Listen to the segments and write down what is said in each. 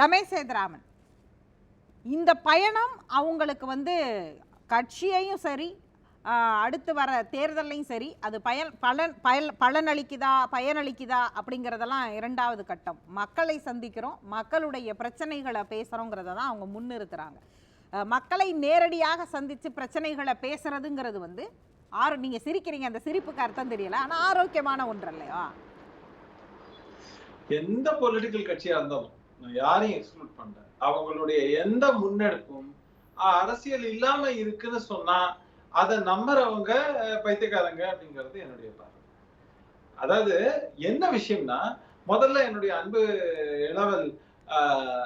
ரமேஷ் சேதராமன். இந்த பயணம் அவங்களுக்கு வந்து கட்சியையும் சரி அடுத்து வர தேர்தலையும் சரி அது பயன் பலன் பயன் பலனளிக்குதா பயனளிக்குதா அப்படிங்கிறதெல்லாம் இரண்டாவது கட்டம். மக்களை சந்திக்கிறோம் மக்களுடைய பிரச்சனைகளை பேசுகிறோங்கிறத தான் அவங்க முன்னிறுத்துகிறாங்க மக்களை நேரடியாக சந்தித்து பிரச்சனைகளை பேசுகிறதுங்கிறது வந்து ஆரோ நீங்கள் சிரிக்கிறீங்க அந்த சிரிப்புக்கு அர்த்தம் தெரியல ஆனால் ஆரோக்கியமான ஒன்று இல்லையா எந்த பொலிட்டிக்கல் கட்சியாக இருந்தாலும் நான் யாரையும் எக்ஸ்க்ளூட் பண்றேன் அவங்களுடைய எந்த முன்னெடுப்பும் அரசியல் இல்லாம இருக்குன்னு சொன்னா அதை நம்புறவங்க பைத்தியக்காரங்க அப்படிங்கிறது என்னுடைய பார்வை. அதாவது என்ன விஷயம்னா முதல்ல என்னுடைய அன்பு இளவல் அஹ்,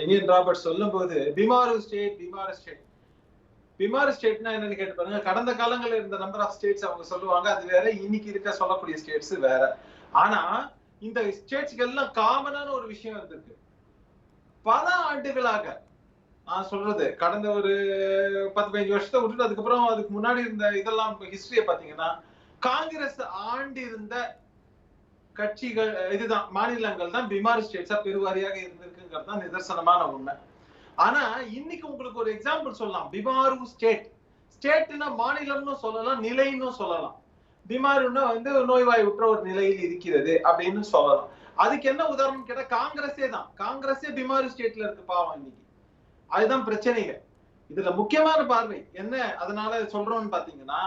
இந்தியன் ராபர்ட் சொல்லும்போது பிமாரு ஸ்டேட் பிமாரு ஸ்டேட். பிமாரு ஸ்டேட்னா என்னன்னு கேட்டு பாருங்க கடந்த காலங்கள்ல இருந்த நம்பர் ஆஃப் ஸ்டேட்ஸ் அவங்க சொல்லுவாங்க அது வேற இன்னைக்கு இருக்க சொல்லக்கூடிய ஸ்டேட்ஸ் வேற. ஆனா இந்த ஸ்டேட்ஸ்க்கு எல்லாம் காமனான ஒரு விஷயம் இருந்திருக்கு. பல ஆண்டுகளாக நான் சொல்றது கடந்த ஒரு பத்து பதினஞ்சு வருஷத்தை விட்டுட்டு அதுக்கப்புறம் அதுக்கு முன்னாடி இருந்த இதெல்லாம் ஹிஸ்டரிய பாத்தீங்கன்னா காங்கிரஸ் ஆண்டு இருந்த கட்சிகள் இதுதான் மாநிலங்கள் தான் பிமாரி ஸ்டேட்ஸா பெருவாரியாக இருந்திருக்குங்கிறது தான் நிதர்சனமான உண்மை. ஆனா இன்னைக்கு உங்களுக்கு ஒரு எக்ஸாம்பிள் சொல்லலாம். பிமாரு ஸ்டேட் ஸ்டேட்னா மாநிலம்னு சொல்லலாம் நிலைன்னு சொல்லலாம். பிமாருன்னா வந்து நோய்வாய் உற்ற ஒரு நிலையில் இருக்கிறது அப்படின்னு சொல்லலாம். அதுக்கு என்ன உதாரணம் கேட்டா காங்கிரஸே தான். காங்கிரஸே பிமாரி ஸ்டேட்ல இருக்கு பாவம் இன்னைக்கு. அதுதான் பிரச்சனைங்க இதுல முக்கியமான பார்வை என்ன? அதனால சொல்றோம்னு பாத்தீங்கன்னா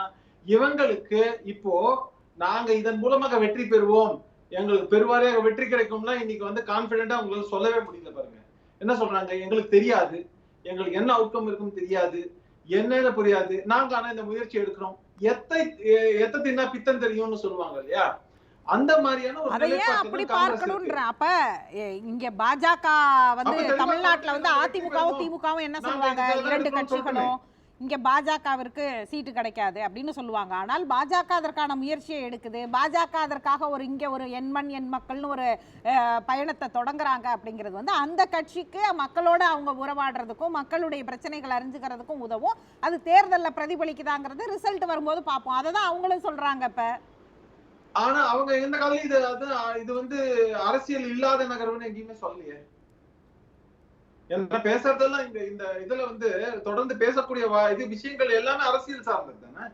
இவங்களுக்கு இப்போ நாங்க இதன் மூலமாக வெற்றி பெறுவோம். எங்களுக்கு பெருவாரியாக வெற்றி கிடைக்கும்னா இன்னைக்கு வந்து கான்பிடென்டா உங்களுக்கு சொல்லவே முடியல பாருங்க. என்ன சொல்றாங்க? எங்களுக்கு தெரியாது. எங்களுக்கு என்ன அவுட்கம் இருக்கும் தெரியாது. என்னன்னு புரியாது. நாங்க ஆனா இந்த முயற்சி எடுக்கிறோம். எத்தை எத்த தின்னா பித்தம் தெரியும்னு சொல்லுவாங்க இல்லையா? அந்த மாதிரியான ஒரு அப்படி. பார்க்கணுன்ற. அப்ப இங்க பாஜக வந்து தமிழ்நாட்டுல வந்து அதிமுகவும் திமுகவும் என்ன சொல்லுவாங்க இரண்டு கட்சிகளும் இங்க பாஜகவிற்கு சீட்டு கிடைக்காது அப்படின்னு சொல்லுவாங்க. ஆனால் பாஜக அதற்கான முயற்சியை எடுக்குது. பாஜக அதற்காக ஒரு இங்க ஒரு எண்மண் எண் மக்கள்னு ஒரு பயணத்தை தொடங்குறாங்க அப்படிங்கிறது வந்து அந்த கட்சிக்கு மக்களோட அவங்க உறவாடுறதுக்கும் மக்களுடைய பிரச்சனைகள் அறிஞ்சுக்கிறதுக்கும் உதவும். அது தேர்தல்ல பிரதிபலிக்குதாங்கிறது ரிசல்ட் வரும்போது பார்ப்போம். அதை தான் அவங்களும் சொல்றாங்க இப்ப. ஆனா அவங்க எந்த காலம் இது இது வந்து அரசியல் இல்லாத நகர்வுன்னு எங்கேயுமே சொல்லலையே. என்ன பேசுறதெல்லாம் இந்த இந்த இதுல வந்து தொடர்ந்து பேசக்கூடிய இது விஷயங்கள் எல்லாமே அரசியல் சார்ந்தது தானே?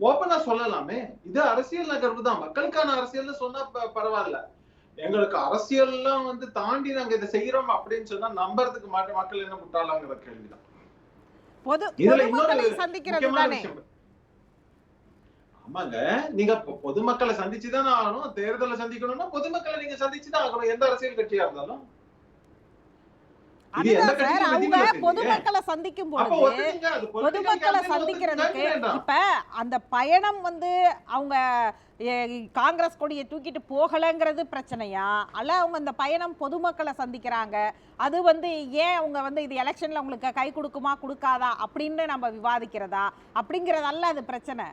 ஓப்பனா சொல்லலாமே. இது அரசியல் நகர்வு தான். மக்களுக்கான அரசியல்னு சொன்னா பரவாயில்ல. எங்களுக்கு அரசியல்லாம் வந்து தாண்டி நாங்க இதை செய்யறோம் அப்படின்னு சொன்னா நம்புறதுக்கு மாட்ட மக்கள் என்ன முட்டாளாங்கிற கேள்விதான். இதுல இன்னொரு முக்கியமான விஷயம். ஆமாங்க. நீங்க பொதுமக்களை சந்திச்சுதானே ஆகணும். தேர்தலை சந்திக்கணும்னா பொதுமக்களை நீங்க சந்திச்சுதான் ஆகணும். எந்த அரசியல் கட்சியா இருந்தாலும். பொதுமக்களை சந்திக்கும் பொழுது பொதுமக்களை சந்திக்கிறதுக்கு. இப்ப அந்த பயணம் வந்து அவங்க காங்கிரஸ் கொடியை தூக்கிட்டு போகலைங்கிறது பிரச்சனையா? அல்ல அவங்க அந்த பயணம் பொதுமக்களை சந்திக்கிறாங்க. அது வந்து ஏன் அவங்க வந்து இது எலெக்ஷன்ல உங்களுக்கு கை கொடுக்குமா கொடுக்காதா அப்படின்னு நம்ம விவாதிக்கிறதா? அப்படிங்கிறதல்ல அது பிரச்சனை.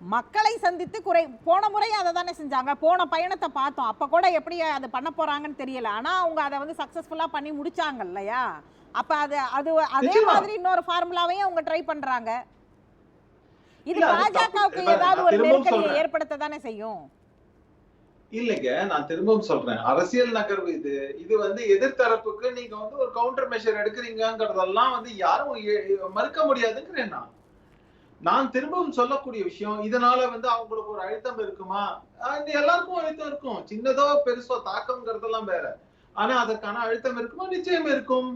மக்களை சந்தித்து குறை போன முறை அதை தானே செஞ்சாங்க. போன பயணத்தை பார்த்தோம். அப்போ கூட எப்படி அது பண்ண போறாங்கன்னு தெரியல. ஆனா அவங்க அதை வந்து சக்சஸ்ஃபுல்லா பண்ணி முடிச்சாங்க இல்லையா? அப்ப அது அது அதே. மாதிரி இன்னொரு ஃபார்முலாவையும் அவங்க ட்ரை பண்றாங்க. இது. பாஜகவுக்கு ஏதாவது ஒரு நெருக்கடியை. ஏற்படுத்த தானே செய்யும்? இல்லைங்க நான் திரும்பவும் சொல்றேன். அரசியல் நகர்வு இது. இது வந்து எதிர்த்தரப்புக்கு நீங்க வந்து ஒரு கவுண்டர் மெஷர் எடுக்கிறீங்கிறதெல்லாம் வந்து யாரும் மறுக்க முடியாதுங்கிறேன் நான். நான் திரும்பவும் சொல்லக்கூடிய விஷயம் இதனால வந்து அவங்களுக்கு ஒரு அழுத்தம் இருக்குமா? இந்த எல்லாருக்கும் அழுத்தம் இருக்கும். சின்னதோ பெருசோ தாக்கம்ங்கிறதெல்லாம் வேற. ஆனா அதற்கான அழுத்தம் இருக்குமா? நிச்சயம் இருக்கும்.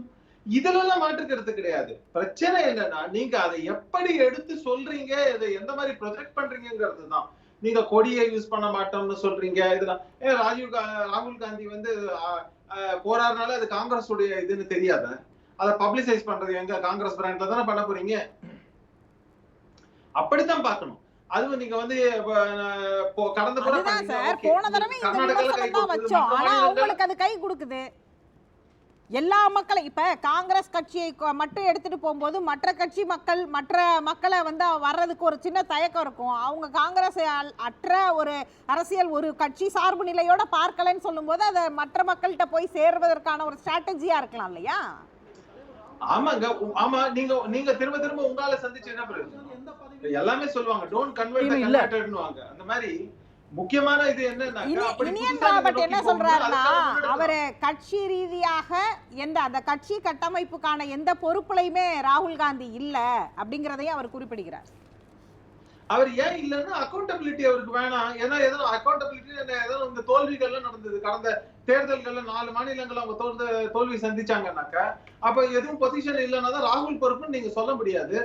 இதுல எல்லாம் மாற்றுக்கிறது கிடையாது. பிரச்சனை என்னன்னா நீங்க அதை எப்படி எடுத்து சொல்றீங்க? இதை எந்த மாதிரி ப்ரொஜெக்ட் பண்றீங்கிறது தான். நீங்க கொடியை யூஸ் பண்ண மாட்டோம்னு சொல்றீங்க. இதெல்லாம் ஏன் ராஜீவ் ராகுல் காந்தி வந்து போறாருனால அது காங்கிரஸ் உடைய இதுன்னு தெரியாத? அதை பப்ளிசைஸ் பண்றது எங்க? காங்கிரஸ் பிராண்ட்ல தானே பண்ண போறீங்க? அப்படித்தான் பார்க்கணும். அதுவும் நீங்க வந்து கடந்த. போன தடவை வச்சோம். ஆனா அவங்களுக்கு அது கை கொடுக்குது. எல்லா மக்களும் இப்ப காங்கிரஸ் கட்சியை மட்டும் எடுத்துட்டு போகும்போது மற்ற கட்சி மக்கள் மற்ற மக்களை வந்து வர்றதுக்கு ஒரு சின்ன தயக்கம் இருக்கும். அவங்க காங்கிரஸ் அற்ற ஒரு அரசியல் ஒரு கட்சி சார்பு நிலையோட பார்க்கலன்னு சொல்லும்போது அதை மற்ற மக்கள்கிட்ட போய் சேர்வதற்கான ஒரு ஸ்ட்ராட்டஜியா இருக்கலாம் இல்லையா? ஆமாங்க. ஆமா. நீங்க நீங்க திரும்ப திரும்ப உங்களால சந்திச்சு என்ன பிரயோஜனம்? எல்லாமே சொல்லுவாங்க டோன்ட் கன்வெர்ட். கன்வெர்டட்னுவாங்க அந்த மாதிரி முக்கியமான இது என்ன சொல்றாருன்னா. அவரு கட்சி ரீதியாக எந்த அந்த கட்சி கட்டமைப்புக்கான எந்த பொறுப்புலையுமே ராகுல் காந்தி இல்ல அப்படிங்கறதையும் அவர் குறிப்பிடுகிறார். அவர் ஏன் இல்லைன்னா அக்கௌண்டபிலிட்டி அவருக்கு வேணாம். ஏன்னா ஏதோ அக்கௌண்டபிலிட்டி ஏதோ இந்த தோல்விகள்லாம் நடந்தது. கடந்த தேர்தல்கள்ல நாலு மாநிலங்கள் அவங்க தோல்வி சந்திச்சாங்கன்னாக்கா அப்ப எதுவும் பொசிஷன் இல்லைன்னா தான் ராகுல் பொறுப்புன்னு நீங்க சொல்ல முடியாது.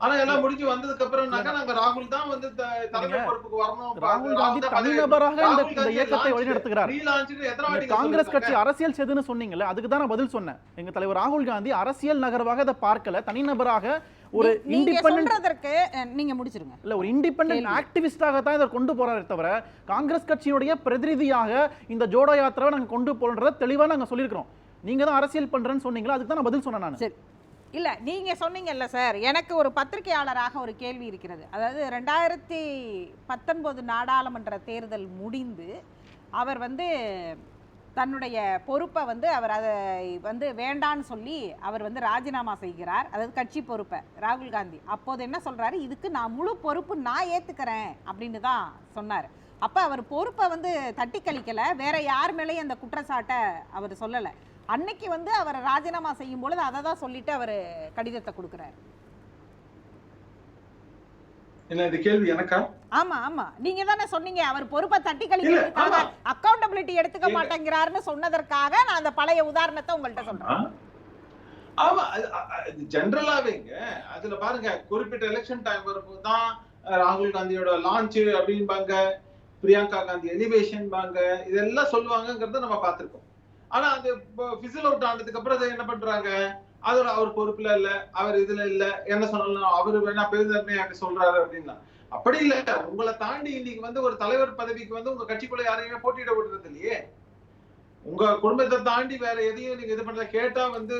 ஆனா எல்லாம் முடிஞ்சு வந்ததுக்கு அப்புறம்னாக்கா நாங்க ராகுல் தான் வந்து தலைமை பொறுப்புக்கு வரணும் ராகுல் காந்தி தனிநபராக இந்த இயக்கத்தை வழிநடத்துகிறார். காங்கிரஸ்? கட்சி அரசியல் செதுன்னு சொன்னீங்கல்ல அதுக்கு தான் நான் பதில் சொன்னேன். எங்க தலைவர் ராகுல் காந்தி அரசியல் நகர்வாக அதை பார்க்கல. தனிநபராக ஒரு நீ- நீங்க முடிச்சிருங்க. இல்ல ஒரு இண்டிபெண்டன்ட். ஆக்டிவிஸ்டாக தான் இதை கொண்டு போறாரே தவிர காங்கிரஸ் கட்சியினுடைய பிரதிநிதியாக இந்த ஜோடோ யாத்திராவை நாங்க கொண்டு போறோன்றத தெளிவா நாங்க சொல்லியிருக்கிறோம். நீங்க தான் அரசியல் பண்றேன்னு சொன்னீங்களா? அதுக்கு தான் நான் பதில் சொன்னேன் நான். சரி. இல்லை நீங்கள் சொன்னீங்கல்ல சார். எனக்கு ஒரு பத்திரிகையாளராக ஒரு கேள்வி இருக்கிறது. அதாவது ரெண்டாயிரத்தி பத்தொன்பது நாடாளுமன்ற தேர்தல் முடிந்து அவர் வந்து தன்னுடைய பொறுப்பை வந்து அவர் அதை வந்து வேண்டான்னு சொல்லி அவர் வந்து ராஜினாமா செய்கிறார். அதாவது கட்சி பொறுப்பை. ராகுல் காந்தி. அப்போது என்ன சொல்கிறாரு இதுக்கு நான் முழு பொறுப்பு நான் ஏற்றுக்கிறேன் அப்படின்னு தான் சொன்னார். அப்போ அவர் பொறுப்பை வந்து தட்டி கழிக்கலை வேற யார் மேலேயும் அந்த குற்றச்சாட்டை அவர் சொல்லலை. அன்னைக்கு வந்து அவர் ராஜினாமா செய்யும் பொழுது அதை தான் சொல்லிட்டு அவர் கடிதத்தை கொடுக்குறாரு என்ன இந்த கேள்வி எனக்கா ஆமா ஆமா நீங்க தானே சொன்னீங்க அவர் பொறுப்பை தட்டி கழிக்கிறதுக்காக. அக்கௌண்டபிலிட்டி எடுத்துக்க. மாட்டேங்கிறாருன்னு சொன்னதற்காக நான் அந்த பழைய உதாரணத்தை உங்கள்கிட்ட சொல்றேன்? ஆமா ஜென்ரலாவேங்க அதுல பாருங்க குறிப்பிட்ட எலெக்ஷன் டைம் வரும்போது தான் ராகுல் காந்தியோட லான்ச் அப்படின்பாங்க பிரியங்கா காந்தி எலிவேஷன் பாங்க இதெல்லாம் சொல்லுவாங்கங்கிறத நம்ம பார்த்திருக்கோம் ஆனா அது பிசில் அவுட் ஆனதுக்கு அப்புறம் அதை என்ன பண்றாங்க? அதோட அவர் பொறுப்புல இல்ல அவர் இதுல இல்ல என்ன சொன்னாலும் அவரு வேணா பெருந்தன்மை அப்படி சொல்றாரு அப்படின்னா. அப்படி இல்ல உங்களை தாண்டி இன்னைக்கு வந்து ஒரு தலைவர் பதவிக்கு வந்து உங்க கட்சிக்குள்ள யாரையுமே போட்டியிட விடுறது இல்லையே. உங்க குடும்பத்தை தாண்டி வேற எதையும் நீங்க இது பண்ற கேட்டா வந்து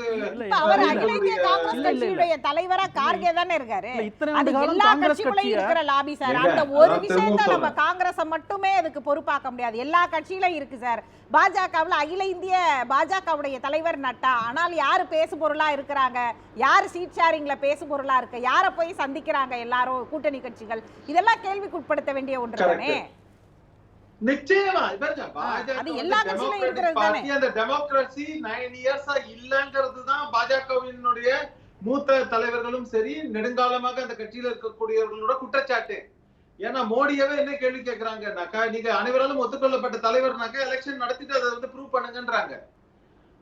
அவர் அகில இந்திய காங்கிரஸ். கட்சியுடைய தலைவரா கார்கே தானே இருக்காரு? அது எல்லா கட்சியை? இருக்கிற லாபி சார். அந்த ஒரு விஷயத்த நம்ம. காங்கிரஸ மட்டுமே அதுக்கு பொறுப்பாக்க முடியாது. எல்லா கட்சியிலும் இருக்கு சார். பாஜகவுல அகில இந்திய பாஜகவுடைய தலைவர் நட்டா ஆனால் யாரு பேசு பொருளா இருக்கிறாங்க? யாரு சீட் ஷேரிங்ல பேசு பொருளா இருக்கு? யார போய் சந்திக்கிறாங்க எல்லாரும் கூட்டணி கட்சிகள்? இதெல்லாம் கேள்விக்குட்படுத்த வேண்டிய ஒன்று தானே? நிச்சயமா அந்த டெமோக்ரஸி நைன் இயர்ஸா இல்லங்கிறது தான் பாஜகவினுடைய மூத்த தலைவர்களும் சரி நெடுங்காலமாக அந்த கட்சியில இருக்கக்கூடியவர்களோட குற்றச்சாட்டு. ஏன்னா மோடியவே என்ன கேள்வி கேக்குறாங்கன்னாக்கா நீங்க அனைவராலும் ஒத்துக்கொள்ளப்பட்ட தலைவர்னாக்கா எலெக்ஷன் நடத்திட்டு அதை வந்து ப்ரூவ் பண்ணுங்கன்றாங்க.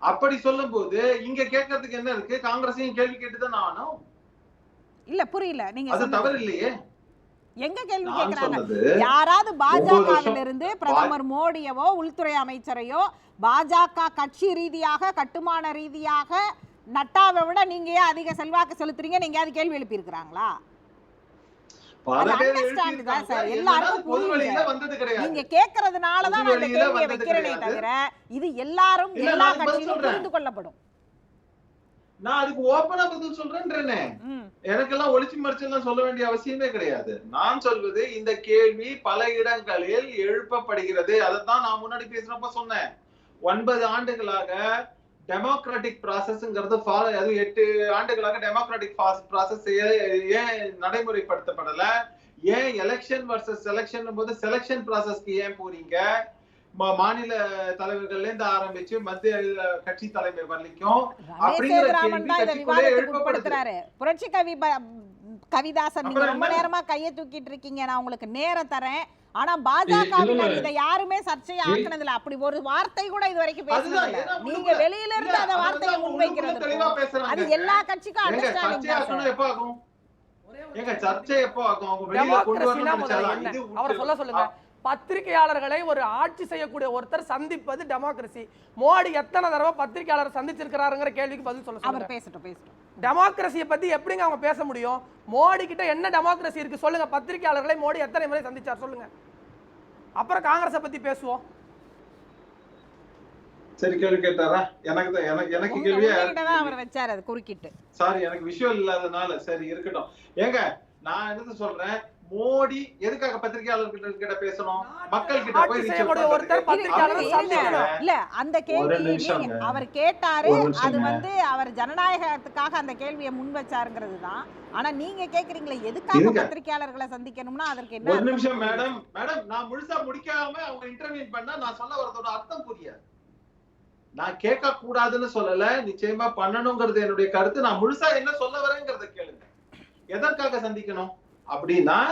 அப்படி சொல்லும்போது இங்க கேட்கறதுக்கு என்ன இருக்கு? காங்கிரஸையும் கேள்வி கேட்டுதான் ஆகணும். இல்ல புரியல. நீங்க அது. தவறு இல்லையே. எங்க கேள்வி சொன்னது யாராவது பாஜகவில் இருந்து பிரதமர் மோடியவோ உள்துறை அமைச்சரையோ பாஜக கட்சி ரீதியாக கட்டுமான ரீதியாக நட்டாவை விட நீங்க ஏன் அதிக செல்வாக்கு செலுத்துறீங்க? நீங்க அது கேள்வி எழுப்பி இருக்கிறாங்களா நீங்க கேக்குறதுனால தான் நான் இந்த கேள்வியை வைக்கிறேனே. தவிர இது எல்லாரும் எல்லா கட்சியிலும். புரிந்து கொள்ளப்படும். நான் அதுக்கு ஓப்பனா பதில் சொல்றேன்றேனே. எனக்கெல்லாம் ஒளிச்சு மறைச்செல்லாம் சொல்ல வேண்டிய அவசியமே கிடையாது. நான் சொல்வது இந்த கேள்வி பல இடங்களில் எழுப்பப்படுகிறது. அதைத்தான் நான் முன்னாடி பேசினப்ப சொன்னேன். ஒன்பது ஆண்டுகளாக டெமோக்ராட்டிக் ப்ராசஸ்ங்கிறது ஃபாலோ அது எட்டு ஆண்டுகளாக டெமோக்ராட்டிக் ப்ராசஸ் ஏன் நடைமுறைப்படுத்தப்படல? ஏன் எலெக்ஷன் வர்சஸ் செலெக்ஷன் போது செலெக்ஷன் ப்ராசஸ்க்கு ஏன் போறீங்க? மாநில தலைவர்கள்ல இருந்து ஆரம்பிச்சு மத்திய கட்சி தலைமை அப்படிங்கிற உட்படுத்துறாரு. புரட்சி கவி கவிதாசன் நீங்க ரொம்ப? நேரமா கையை தூக்கிட்டு இருக்கீங்க. நான் உங்களுக்கு நேரம் தரேன். ஆனா பாஜகவினர் இல்ல. இதை யாருமே சர்ச்சையை ஆக்குனது இல்ல அப்படி ஒரு வார்த்தை கூட இது வரைக்கும் ஏன்னா நீங்க வெளியில இருந்து அந்த வார்த்தையை முன்வைக்கிறது. அது எல்லா கட்சிக்கும் அண்டர்ஸ்டாண்டிங் சர்ச்சை எப்ப ஆகும்? சர்ச்சை அவங்க வெளியில கொண்டு இது அவரை சொல்ல சொல்லுங்க. பத்திரிகையாளர்களை ஒரு ஆட்சி செய்யக்கூடிய ஒருத்தர் சந்திப்பது டெமோக்ரஸி மோடி எத்தனை தடவை பத்திரிகையாளர் சந்திச்சிருக்கிறாருங்கிற கேள்விக்கு பதில் சொல்ல அவர் பேசட்டும் பேசட்டும். டெமோக்ரஸியை பத்தி எப்படிங்க அவங்க பேச முடியும்? மோடி கிட்ட என்ன டெமோக்ரஸி இருக்கு சொல்லுங்க. பத்திரிகையாளர்களை மோடி எத்தனை முறை சந்திச்சார் சொல்லுங்க. அப்புறம் காங்கிரஸை பத்தி பேசுவோம். சரி கேள்வி கேட்டாரா? எனக்கு தான் எனக்கு எனக்கு கேள்வியே அவர் வச்சாரு அது குறுக்கிட்டு. சாரி எனக்கு விஷயம் இல்லாதனால சரி இருக்கட்டும். ஏங்க நான் என்னது சொல்றேன்? மோடி எதுக்காக பத்திரிகையாளர்கள் கிட்ட பேசணும்? மக்கள் கிட்ட போய். இல்ல. அந்த கேள்வி அவர் கேட்டாரு. அது வந்து அவர் ஜனநாயகத்துக்காக அந்த கேள்வியை முன் வச்சாருங்கிறது தான். ஆனா நீங்க கேக்குறீங்களே எதுக்காக. பத்திரிகையாளர்களை சந்திக்கணும்னா அதற்கு என்ன ஒரு நிமிஷம்? மேடம். மேடம் நான் முழுசா முடிக்காம அவங்க இன்டர்வியூ பண்ணா நான் சொல்ல வரதோட அர்த்தம் புரியாது. நான் கேட்க கூடாதுன்னு சொல்லல. நிச்சயமா பண்ணணுங்கிறது என்னுடைய கருத்து. நான் முழுசா என்ன சொல்ல வரேங்கிறத கேளுங்க. எதற்காக சந்திக்கணும்? அப்படின்னா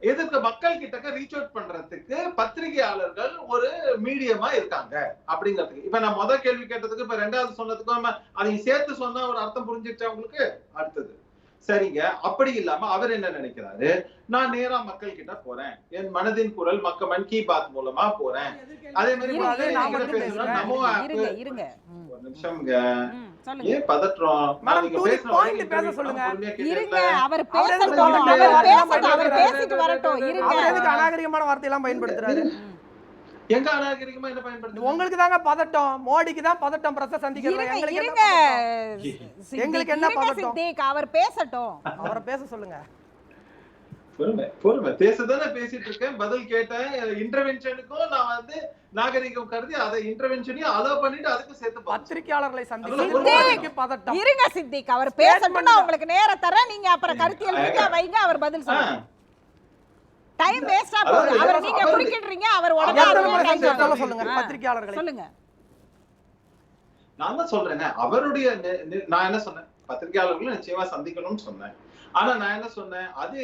எதுக்கு மக்கள் கிட்டக்க ரீச் அவுட் பண்றதுக்கு பத்திரிகையாளர்கள் ஒரு மீடியமா இருக்காங்க அப்படிங்கிறதுக்கு. இப்ப நான் முத கேள்வி கேட்டதுக்கு இப்ப ரெண்டாவது சொன்னதுக்கும் அதையும் சேர்த்து சொன்னா ஒரு அர்த்தம் புரிஞ்சிருச்சா உங்களுக்கு? அடுத்தது. சரிங்க. அப்படி இல்லாம அவர் என்ன நினைக்கிறாரு? நான் நேரா மக்கள் கிட்ட போறேன். என் மனதின் குரல் மக்க மன் கி பாத் மூலமா போறேன். அதே மாதிரி. நமோ ஒரு நிமிஷம்ங்க. ஏன் பதற்றம்? அவர்? பேசிட்டு வரட்டும். இருங்க. அநாகரிகமான வார்த்தையெல்லாம் பயன்படுத்துறாரு. ம். எங்க அநாகரிகமா என்ன பயன்படுத்து உங்களுக்கு தாங்க பதட்டம். மோடிக்கு தான் பதட்டம் பிரச்சனை சந்திக்கிறது இருங்க. எங்களுக்கு என்ன பதட்டம்? அவர் பேசட்டும். அவரை பேச சொல்லுங்க. பொறுமை பொறுமை. பேசதானே பேசிட்டு இருக்கேன். பதில் கேட்டேன். இன்டர்வென்ஷனுக்கும் நான் வந்து நாகரிகம் கருதி அதை இன்டர்வென்ஷனையும் அலோ பண்ணிட்டு அதுக்கு சேர்த்து. பத்திரிகையாளர்களை மோடிக்கு பதட்டம். இருங்க சித்திக் அவர் நான் உங்களுக்கு நேரம் தரேன். நீங்க அப்புறம் கருத்தியல் வைங்க. அவர் பதில் சொல்லுங்க. டைம் வேஸ்டா போகுது. அவர் நீங்க குறுக்கிடுறீங்க அவர் உடனே. சொல்லுங்க. பத்திரிகையாளர்களை சொல்லுங்க. நான் தான் சொல்றேனே அவருடைய நான் என்ன சொன்னேன்? பத்திரிகையாளர்களும் நிச்சயமா சந்திக்கணும்னு சொன்னேன். ஆனா நான் என்ன சொன்னேன்? அது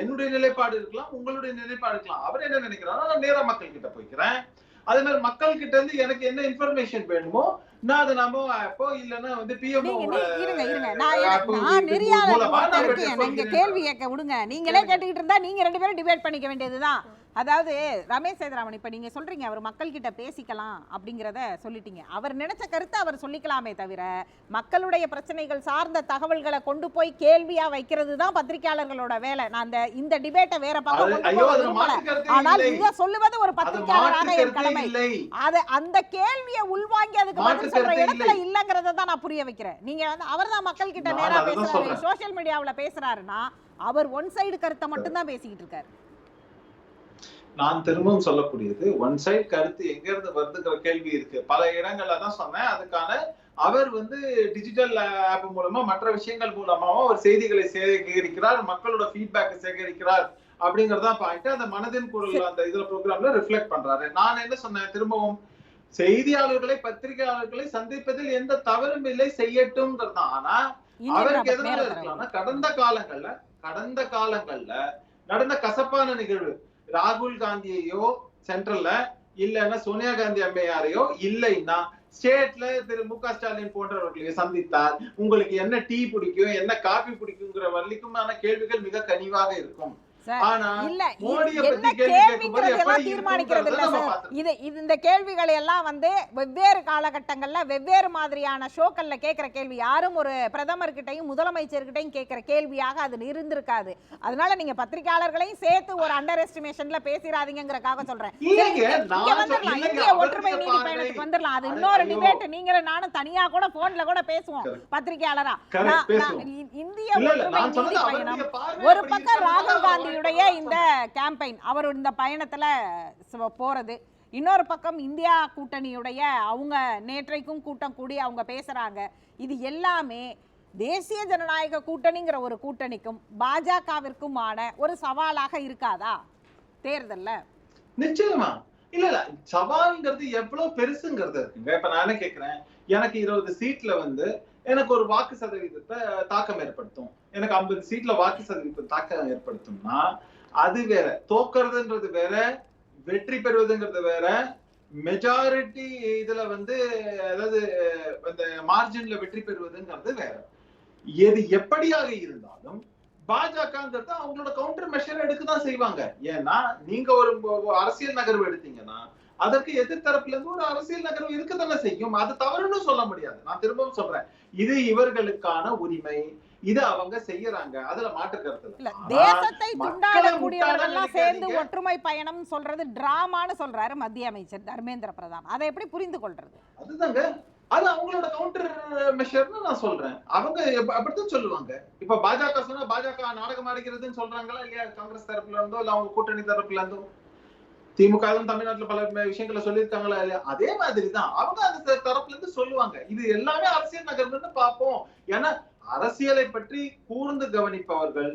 என்னுடைய நிலைப்பாடு இருக்கலாம் உங்களுடைய நிலைப்பாடு இருக்கலாம். அவர் என்ன நினைக்கிறாரோ நான் நேரா மக்கள் கிட்ட போய்க்கிறேன். அதே மாதிரி மக்கள் கிட்ட இருந்து எனக்கு என்ன இன்ஃபர்மேஷன் வேணுமோ நான் அதை நம்ம அப்போ வந்து நீங்க இருங்க இருங்க. நான் நான் நெறியாளர் இங்க சொல்கிறேன். கேள்வி கேட்க விடுங்க. நீங்களே கேட்டுக்கிட்டு இருந்தா நீங்க ரெண்டு பேரும் டிபேட் பண்ணிக்க வேண்டியதுதான். அதாவது ரமேஷ் சேதுராமன் இப்ப நீங்க சொல்றீங்க அவர் மக்கள் கிட்ட பேசிக்கலாம் அப்படிங்கறத சொல்லிட்டீங்க. அவர் நினைச்ச கருத்தை அவர் சொல்லிக்கலாமே தவிர மக்களுடைய பிரச்சனைகள் சார்ந்த தகவல்களை கொண்டு போய் கேள்வியா வைக்கிறது தான் பத்திரிகையாளர்களோட வேலை. நான் அந்த இந்த டிபேட்டை வேற பக்கம் ஆனால் இங்க சொல்லுவது ஒரு பத்திரிகையாளராக என் கடமை. அது அந்த கேள்வியை உள்வாங்கி அதுக்கு பதில் சொல்ற இடத்துல இல்லை. இல்லங்கறத தான் நான் புரிய வைக்கிறேன். நீங்க வந்து அவர்தான் மக்கள் கிட்ட நேரா பேசுறாரு சொல்றேன். சோஷியல் மீடியாவுல பேசுறாருன்னா அவர் ஒன் சைடு கருத்தை மட்டும் தான் பேசிக்கிட்டு இருக்காரு. நான் திரும்பவும் சொல்லக்கூடியது ஒன் சைடு கருத்து எங்க இருந்து வருதுங்கிற கேள்வி இருக்கு. பல இடங்கள்ல தான் சொன்னேன். அதுக்கான அவர் வந்து டிஜிட்டல் ஆப் மூலமா மற்ற விஷயங்கள் மூலமாவும் அவர் செய்திகளை சேகரிக்கிறார் மக்களோட ஃபீட்பேக் சேகரிக்கிறார் அப்படிங்கறதான் பாயிண்ட் அந்த மனதின் குரல் அந்த இதுல ப்ரோக்ராம்ல ரிஃப்ளெக்ட் பண்றாரு. நான் என்ன சொன்னேன் திரும்பவும்? செய்தியாளர்களை பத்திரிகையாளர்களை சந்திப்பதில் எந்த தவறும் இல்லை செய்யட்டும்ங்கிறது தான். ஆனா அவருக்கு எதனால இருக்கலாம்னா. கடந்த காலங்கள்ல கடந்த காலங்கள்ல நடந்த கசப்பான நிகழ்வு. ராகுல் காந்தியையோ சென்ட்ரல்ல இல்லைன்னா சோனியா காந்தி அம்மையாரையோ இல்லைன்னா ஸ்டேட்ல திரு மு க ஸ்டாலின் போன்றவர்களை சந்தித்தால் உங்களுக்கு என்ன டீ பிடிக்கும் என்ன காபி பிடிக்குங்கிற வரைக்குமான கேள்விகள் மிக கனிவாக இருக்கும். இந்த கேள்விகளை எல்லாம் வந்து வெவ்வேறு காலகட்டங்கள்ல வெவ்வேறு மாதிரியான ஷோக்கள்ல கேட்கிற கேள்வி யாரும் ஒரு பிரதமர்கிட்டையும் முதலமைச்சர்கிட்டையும் கேட்கிற கேள்வியாக அது இருந்திருக்காது. அதனால நீங்க பத்திரிகையாளர்களையும் சேர்த்து ஒரு அண்டர் எஸ்டிமேஷன்ல பேசிடாதீங்கிறக்காக சொல்றேன். ஒற்றுமை நீதி பயணத்துக்கு வந்துடலாம். அது இன்னொரு. டிபேட் நீங்களும் நானும் தனியா கூட போன்ல கூட பேசுவோம். பத்திரிகையாளரா. இந்திய ஒற்றுமை நீதி பயணம் ஒரு பக்கம் ராகுல் அவர் காந்தியுடைய இந்த கேம்பெயின் அவர் இந்த பயணத்தில் போகிறது இன்னொரு பக்கம் இந்தியா கூட்டணியுடைய அவங்க நேற்றைக்கும் கூட்டம் கூடி அவங்க பேசுகிறாங்க இது எல்லாமே தேசிய ஜனநாயக கூட்டணிங்கிற ஒரு கூட்டணிக்கும் பாஜகவிற்குமான ஒரு சவாலாக இருக்காதா? தேர்தல்ல. நிச்சயமா. இல்ல இல்ல சவால்ங்கிறது எவ்வளவு பெருசுங்கிறது இருக்குங்க. இப்ப நான் என்ன கேக்குறேன். எனக்கு இருபது சீட்ல வந்து எனக்கு ஒரு வாக்கு சதவீதத்தை தாக்கம் ஏற்படுத்தும். எனக்கு ஐம்பது சீட்ல வாக்கு சதவீதத்தை தாக்கம் ஏற்படுத்தும்னா அது வேற. தோக்கிறதுன்றது வேற வெற்றி பெறுவதுங்கிறது வேற. மெஜாரிட்டி இதுல வந்து அதாவது அந்த மார்ஜின்ல வெற்றி பெறுவதுங்கிறது வேற. எது எப்படியாக இருந்தாலும் பாஜகங்கிறது அவங்களோட கவுண்டர் மெஷர் எடுக்க தான் செய்வாங்க. ஏன்னா நீங்க ஒரு அரசியல் நகர்வு எடுத்தீங்கன்னா அதற்கு எதிர்த்தரப்புல இருந்து ஒரு அரசியல் நகர்வு இருக்கத்தானே செய்யும்? அது தவறுன்னு சொல்ல முடியாது. நான் திரும்பவும் சொல்றேன். இது இவர்களுக்கான உரிமை. இது அவங்க செய்யறாங்க. அதுல மாற்று கருத்து தேசத்தை சேர்ந்து. ஒற்றுமை பயணம் சொல்றது டிராமான்னு சொல்றாரு மத்திய அமைச்சர் தர்மேந்திர பிரதான். அதை எப்படி புரிந்து கொள்றது? அதுதாங்க. அது அவங்களோட கவுண்டர் மெஷர்னு நான் சொல்றேன். அவங்க அப்படித்தான் சொல்லுவாங்க. இப்ப பாஜக சொன்னா பாஜக நாடகம் ஆடுகிறதுன்னு சொல்றாங்களா இல்லையா? காங்கிரஸ் தரப்புல இருந்தோ இல்ல அவங்க கூட்டணி தரப்புல இருந்தோ? திமுக தான் தமிழ்நாட்டுல பல விஷயங்களை சொல்லியிருக்காங்களா இல்லையா அதே மாதிரி தான் அவங்க அந்த தரப்புல இருந்து சொல்லுவாங்க. இது எல்லாமே அரசியல் நகர்வுன்னு பார்ப்போம். ஏன்னா அரசியலை பற்றி கூர்ந்து கவனிப்பவர்கள்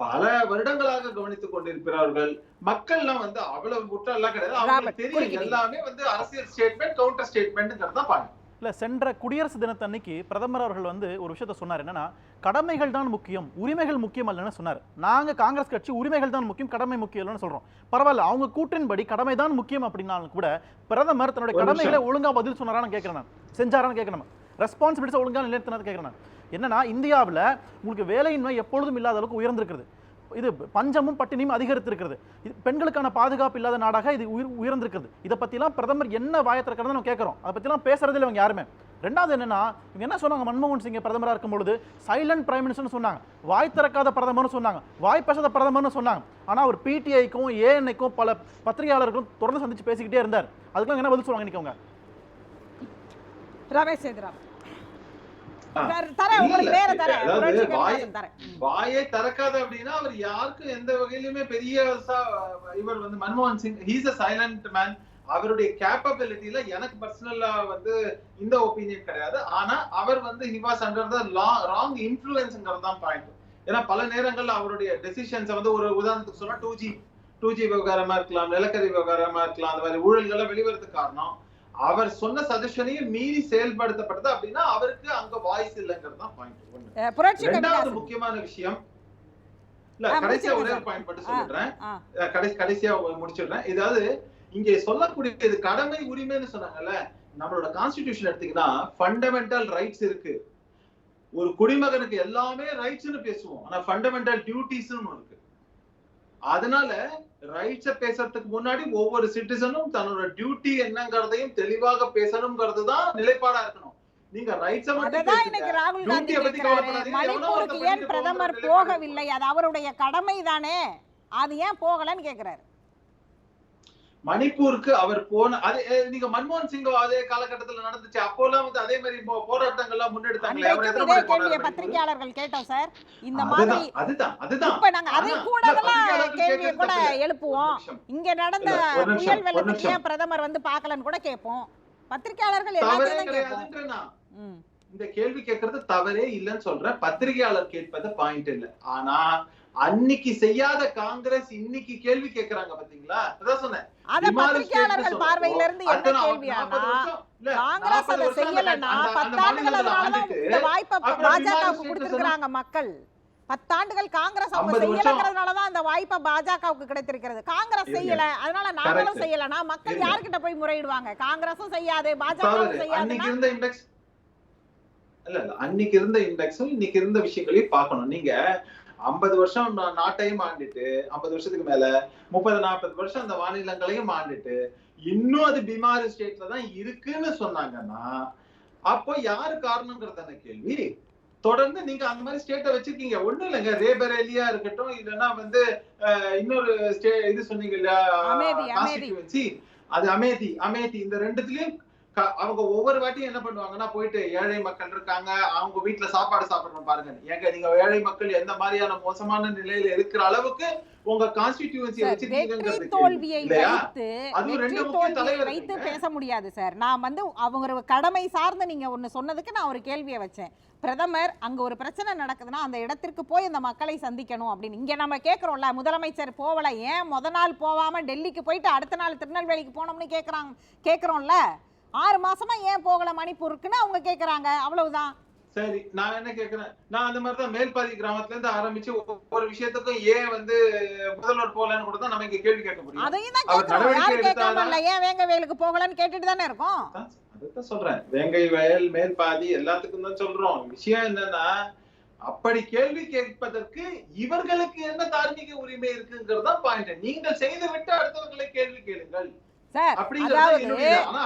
பல வருடங்களாக கவனித்துக் கொண்டிருக்கிறார்கள். மக்கள்லாம் வந்து அவ்வளவு முட்டாள்லாம் கிடையாது. ராபர்ட், அவங்களுக்கு தெரியும். எல்லாமே வந்து அரசியல் ஸ்டேட்மெண்ட் கவுண்டர் ஸ்டேட்மெண்ட்ங்கிறது தான் பாயிண்ட் இல்ல சென்ற குடியரசு தினத்தன்னைக்கு பிரதமர் அவர்கள் வந்து ஒரு விஷயத்த சொன்னார். என்னன்னா கடமைகள் தான் முக்கியம் உரிமைகள் முக்கியம் அல்லன்னு சொன்னார். நாங்க காங்கிரஸ் கட்சி உரிமைகள் தான் முக்கியம் கடமை முக்கியம் இல்லைன்னு சொல்றோம். பரவாயில்ல அவங்க கூற்றின்படி கடமை தான் முக்கியம் அப்படின்னாலும் கூட பிரதமர் தன்னுடைய கடமைகளை ஒழுங்கா பதில் சொன்னாரான்னு கேட்கிறேன் நான். செஞ்சாரான்னு கேட்கணும் ரெஸ்பான்சிபிலிட்டிஸ் ஒழுங்கா நிலைநிறுத்தினது கேட்கிறேன். என்னன்னா இந்தியாவுல உங்களுக்கு வேலையின்மை எப்பொழுதும் இல்லாத அளவுக்கு உயர்ந்திருக்கிறது. இது பஞ்சமும் பட்டினியும் அதிகரித்திருக்கிறது. இது பெண்களுக்கான பாதுகாப்பு இல்லாத நாடாக இது உயிர் உயர்ந்திருக்கிறது. இதை பற்றிலாம் பிரதமர் என்ன வாயை நம்ம கேட்குறோம் அதை பற்றிலாம் பேசுறதில்ல இவங்க யாருமே. ரெண்டாவது என்னன்னா இவங்க என்ன சொன்னாங்க? மன்மோகன் சிங் பிரதமராக இருக்கும் பொழுது சைலண்ட் பிரைம் மினிஸ்டர்னு சொன்னாங்க. வாய் திறக்காத பிரதமர்னு சொன்னாங்க. வாய் பேசாத பிரதமர்னு சொன்னாங்க. ஆனால் அவர் பிடிஐக்கும் ஏஎன்ஐக்கும் பல பத்திரிகையாளர்களும் தொடர்ந்து சந்திச்சு பேசிக்கிட்டே இருந்தார். அதுக்கெல்லாம் என்ன பதில் சொல்லுவாங்க இன்னைக்கு அவங்க ரமேஷ் சேதுராம் ஆ. தர- தரேன் உங்களுக்கு இல்ல, நேரம் தரேன் அதாவது புரட்சி வாய்- திறக்காத அப்படின்னா அவர் யாருக்கும் எந்த வகையிலுமே பெரிய இவர் வந்து மன்மோகன் Singh he's a silent man அவருடைய கேப்பபிலிட்டியில எனக்கு பர்சனலா வந்து இந்த ஒப்பீனியன் கிடையாது. ஆனா அவர் வந்து he was under the wrong இன்ஃபுளுன்ஸ்ங்கிறது தான் பாயிண்ட் ஏன்னா பல நேரங்கள்ல அவருடைய டெசிஷன்ஸ் வந்து ஒரு உதாரணத்துக்கு சொன்னா டூ ஜி டூ ஜி விவகாரமா இருக்கலாம் நிலக்கரி விவகாரமா இருக்கலாம் அந்த மாதிரி ஊழல்களை வெளிவரதுக்கு காரணம். அவர் சொன்ன சஜஷனையும் மீறி செயல்படுத்தப்பட்டது அப்படின்னா அவருக்கு அங்க வாய்ஸ் இல்லைங்கிறது தான் பாயிண்ட் ரெண்டாவது முக்கியமான விஷயம். இல்ல கடைசியா ஒரே பாயிண்ட் மட்டும் சொல்லிடுறேன். கடைசி கடைசியா முடிச்சிடுறேன். இதாவது இங்க சொல்லக்கூடியது கடமை உரிமைன்னு சொன்னாங்கல்ல நம்மளோட கான்ஸ்டிடியூஷன் எடுத்தீங்கன்னா ஃபண்டமெண்டல் ரைட்ஸ் இருக்கு. ஒரு குடிமகனுக்கு எல்லாமே ரைட்ஸ்னு பேசுவோம். ஆனா ஃபண்டமெண்டல் டியூட்டிஸ்னு இருக்கு. அதனால ரைட்ஸ பேசுறதுக்கு முன்னாடி ஒவ்வொரு சிட்டிசனும் தன்னோட டியூட்டி என்னங்கிறதையும் தெளிவாக பேசணுங்கிறது தான் நிலைப்பாடா இருக்கணும். நீங்க ரைட்ஸ மட்டும். இன்னைக்கு ராகுல் காந்தி மணிப்பூருக்கு ஏன் பிரதமர் போகவில்லை? அது அவருடைய கடமை தானே அது ஏன் போகலன்னு கேக்குறாரு. மணிப்பூருக்கு அவர் போன அது நீங்க மன்மோகன் சிங் அதே காலகட்டத்துல நடந்துச்சு அப்போலாம் வந்து அதே மாதிரி போராட்டங்கள்லாம் முன்னெடுத்தாங்களே? பத்திரிகையாளர்கள் கேட்டோம் சார் இந்த மாதிரி அதுதான் அதுதான் இப்ப நாங்க அதை கூட கேள்வியை கூட. எழுப்புவோம். இங்க நடந்த புயல் வெள்ளத்துக்கு. ஏன் பிரதமர் வந்து பார்க்கலன்னு கூட கேட்போம் பத்திரிகையாளர்கள் எல்லாத்தையும் கேட்போம். இந்த கேள்வி கேட்கறது தவறே இல்லைன்னு சொல்றேன் பத்திரிகையாளர் கேட்பது பாயிண்ட் இல்ல ஆனா அன்னைக்கு செய்யாத காங்கிரஸ் இன்னைக்கு கேள்வி கேக்குறாங்க பாத்தீங்களா அதான் சொன்னேன் அத பத்திரிகையாளர்கள் பார்வையில இருந்து என்ன கேள்வியானா 40 வருஷம், இல்ல, காங்கிரஸ் 40 அதை செய்யலன்னா பத்தாண்டுகள் அதனாலதான் இந்த வாய்ப்பை பாஜகவுக்கு கொடுத்திருக்கிறாங்க மக்கள் பத்தாண்டுகள் காங்கிரஸ் அவங்க 50 வருஷம். செய்யலங்கிறதுனாலதான் அந்த வாய்ப்பை பாஜகவுக்கு கிடைத்திருக்கிறது காங்கிரஸ். செய்யல அதனால நாங்களும். செய்யலனா மக்கள். யார்கிட்ட போய் முறையிடுவாங்க காங்கிரஸும் செய்யாது. பாஜகவும் செய்யாதுன்னா அன்னைக்கு இருந்த இண்டெக்ஸ் இல்ல இல்ல அன்னைக்கு இருந்த இண்டெக்ஸும் இன்னைக்கு இருந்த விஷயங்களையும் பார்க்கணும் நீங்க 50 வருஷம் நாட்டையும் ஆண்டுட்டு 50 வருஷத்துக்கு மேல முப்பது நாற்பது வருஷம் அந்த மாநிலங்களையும் ஆண்டுட்டு இன்னும் அது பிமாரி ஸ்டேட்ல தான் இருக்குன்னு சொன்னாங்கன்னா அப்போ யாரு காரணங்கிறதான கேள்வி. தொடர்ந்து நீங்க அந்த மாதிரி ஸ்டேட்டை வச்சிருக்கீங்க. ஒண்ணும் இல்லைங்க. ரேபரேலியா இருக்கட்டும் இல்லைன்னா வந்து இன்னொரு ஸ்டே இது சொன்னீங்க இல்லையா அது அமேதி அமேதி. இந்த ரெண்டுத்துலயும் அவங்க ஒவ்வொரு வாட்டியும் என்ன பண்ணுவாங்கன்னா போயிட்டு ஏழை மக்கள் இருக்காங்க அவங்க வீட்டுல சாப்பாடு சாப்பிடணும் பாருங்க. ஏங்க நீங்க ஏழை மக்கள் எந்த மாதிரியான மோசமான நிலையில இருக்கிற அளவுக்கு உங்க கான்ஸ்டிடியூன்சி? வைத்து. பேச முடியாது சார். நான் வந்து அவங்க கடமை சார்ந்து நீங்க ஒண்ணு சொன்னதுக்கு நான் ஒரு கேள்வியை வச்சேன். பிரதமர் அங்க ஒரு பிரச்சனை நடக்குதுன்னா அந்த இடத்திற்கு போய் அந்த மக்களை சந்திக்கணும் அப்படின்னு. இங்க நம்ம கேக்குறோம்ல முதலமைச்சர் போகல ஏன் முத நாள் போகாம டெல்லிக்கு போயிட்டு அடுத்த நாள் திருநெல்வேலிக்கு போனோம்னு கேக்குறாங்க கேக்குறோம்ல? ஆறு மாசமா ஏன் போகல மணிப்பூருக்குன்னு அவங்க கேக்குறாங்க. அவ்வளவுதான். சரி நான் என்ன கேக்குறேன்? நான் அந்த மாதிரி தான் மேல்பாதி கிராமத்துல இருந்து ஆரம்பிச்சு ஒவ்வொரு விஷயத்துக்கும் ஏன் வந்து முதல்வர் போகலன்னு கூட தான் நம்ம இங்க கேள்வி கேட்க முடியும். அதையும் தான் நடவடிக்கை யாரும் கேட்காம? இல்ல. ஏன் வேங்க வேலுக்கு போகலன்னு கேட்டுட்டு தானே இருக்கோம்? அதான் அதுதான் சொல்றேன். வேங்கை வயல் மேல்பாதி எல்லாத்துக்கும் தான் சொல்றோம். விஷயம் என்னன்னா அப்படி கேள்வி கேட்பதற்கு இவர்களுக்கு என்ன தார்மீக உரிமை இருக்குங்கிறது பாயிண்ட் நீங்கள் செய்து விட்டு அடுத்தவர்களை கேள்வி கேளுங்கள். சார் அதாவது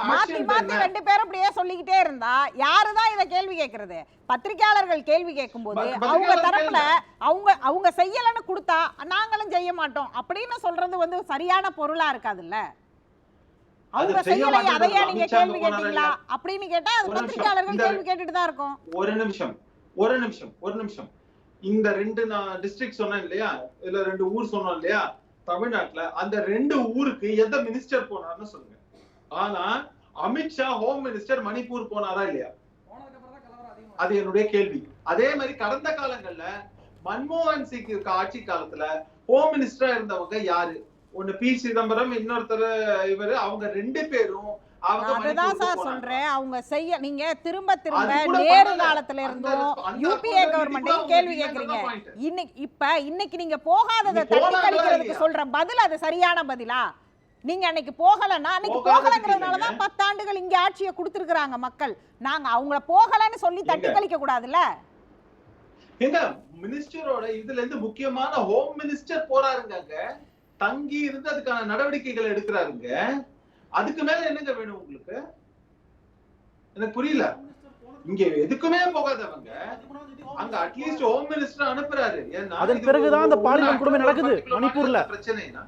மாத்தி மாத்தி? ரெண்டு பேரும் அப்படியே சொல்லிக்கிட்டே இருந்தா யாருதான் இத கேள்வி கேக்குறது? பத்திரிக்கையாளர்கள் கேள்வி கேட்கும்போது அவங்க தரப்புல அவங்க அவங்க செய்யலன்னு கொடுத்தா நாங்களும் செய்ய மாட்டோம். அப்படின்னு சொல்றது வந்து சரியான பொருளா இருக்காதுல்ல? அவங்க அதை செய்ய செய்யலை மாட்டேன்னு அதையா நீங்க கேள்வி கேட்டீங்களா? அப்படின்னு கேட்டா அது. பத்திரிகையாளர்கள் கேள்வி கேட்டுட்டு தான் இருக்கும். ஒரு நிமிஷம். ஒரு நிமிஷம். ஒரு நிமிஷம். இந்த ரெண்டு நான் டிஸ்ட்ரிக்ட் சொன்னேன் இல்லையா? இல்ல ரெண்டு ஊர் சொன்னோம் இல்லையா? தமிழ்நாட்டுல அந்த ரெண்டு ஊருக்கு எந்த மினிஸ்டர் போனார்னு சொல்லுங்க. ஆனா அமித்ஷா ஹோம் மினிஸ்டர் மணிப்பூர் போனாரா இல்லையா? அது என்னுடைய கேள்வி. அதே மாதிரி கடந்த காலங்கள்ல மன்மோகன் சிங் இருக்க ஆட்சி காலத்துல ஹோம் மினிஸ்டரா இருந்தவங்க யாரு? ஒண்ணு பி சிதம்பரம் இன்னொருத்தர் இவரு அவங்க ரெண்டு பேரும் அதுதான் சார். சொல்றேன் அவங்க செய்ய நீங்க திரும்ப திரும்ப நேரு. காலத்துல இருந்தும் யூபிஏ கவர்மெண்ட்டையும் கேள்வி கேக்குறீங்க. இன்னைக்கு இப்ப இன்னைக்கு நீங்க போகாததை தட்டி கழிக்கிறதுக்கு? சொல்ற பதில் அது சரியான பதிலா நீங்க அன்னைக்கு போகலன்னா அன்னைக்கு போகலங்கிறதுனால தான். பத்தாண்டுகள் இங்க ஆட்சியை கொடுத்திருக்காங்க மக்கள் நாங்க அவங்கள போகலன்னு சொல்லி தட்டி? கழிக்க கூடாதுல்ல எங்க மினிஸ்டரோட இதுல இருந்து முக்கியமான ஹோம் மினிஸ்டர் போறாருங்க தங்கி இருந்து அதுக்கான நடவடிக்கைகள் எடுக்கிறாருங்க அதுக்கு மேல என்னங்க வேணும் உங்களுக்கு? எனக்கு புரியல. இங்க எதுக்குமே போகாதவங்க அங்க அட்லீஸ்ட் ஹோம் மினிஸ்டர் அனுப்புறாரு. அதன் பிறகுதான் அந்த நாட்டுல கொடுமை நடக்குது மணிப்பூர்ல. பிரச்சனைனா.